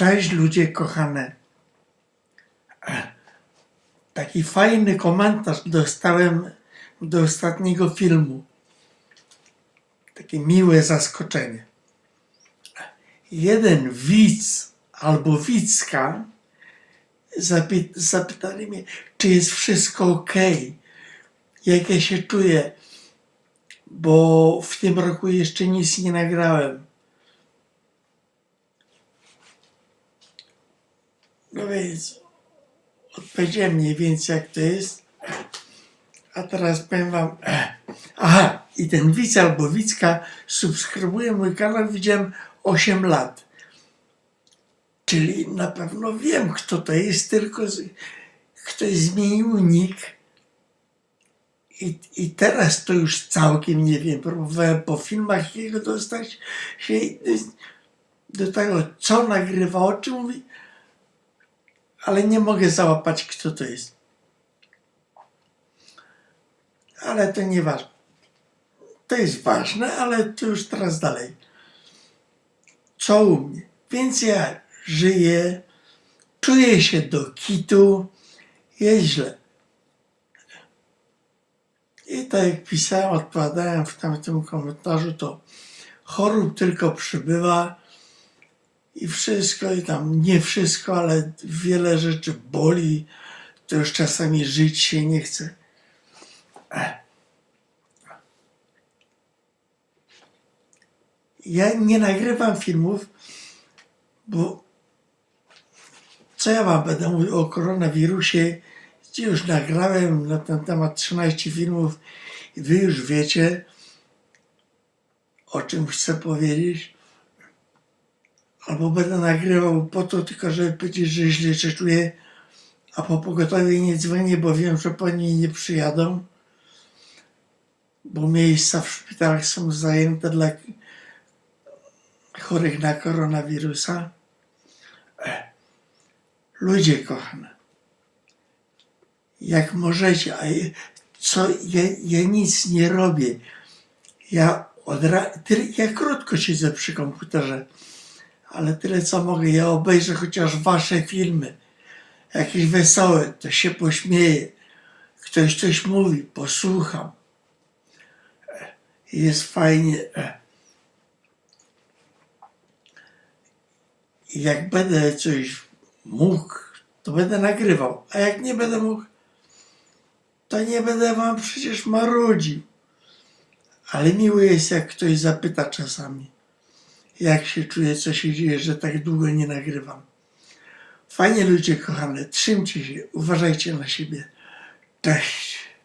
Cześć ludzie kochane. Taki fajny komentarz dostałem do ostatniego filmu. Takie miłe zaskoczenie. Jeden widz albo widzka zapy- zapytali mnie, czy jest wszystko ok, jak ja się czuję, bo w tym roku jeszcze nic nie nagrałem. No więc odpowiedziałem mniej więcej jak to jest. A teraz powiem wam. Aha, i ten widz albo widzka subskrybuje mój kanał, widziałem 8 lat. Czyli na pewno wiem, kto to jest, tylko z, ktoś zmienił nick. I, I teraz to już całkiem nie wiem. Próbowałem po filmach jego dostać się do tego, co nagrywa, o czym mówi ale nie mogę załapać, kto to jest. Ale to nieważne. To jest ważne, ale to już teraz dalej. Co u mnie? Więc ja żyję, czuję się do kitu, jest źle. I tak jak pisałem, odpowiadałem w tamtym komentarzu, to chorób tylko przybywa i wszystko, i tam nie wszystko, ale wiele rzeczy boli, to już czasami żyć się nie chce. Ja nie nagrywam filmów, bo co ja wam będę mówił o koronawirusie, już nagrałem na ten temat 13 filmów i wy już wiecie, o czym chcę powiedzieć albo będę nagrywał po to tylko, żeby powiedzieć, że źle się czuję, a po pogotowie nie dzwonię, bo wiem, że po niej nie przyjadą, bo miejsca w szpitalach są zajęte dla chorych na koronawirusa. Ech. Ludzie kochane, jak możecie, a co, ja, ja nic nie robię. Ja, od ra- tyle- ja krótko siedzę przy komputerze ale tyle co mogę. Ja obejrzę chociaż wasze filmy. Jakieś wesołe, to się pośmieję. Ktoś coś mówi, posłucham. E, Jest fajnie. E. Jak będę coś mógł, to będę nagrywał. A jak nie będę mógł, to nie będę wam przecież marudził. Ale miło jest, jak ktoś zapyta czasami jak się czuję, co się dzieje, że tak długo nie nagrywam. Fajnie ludzie kochane, trzymcie się, uważajcie na siebie. Cześć.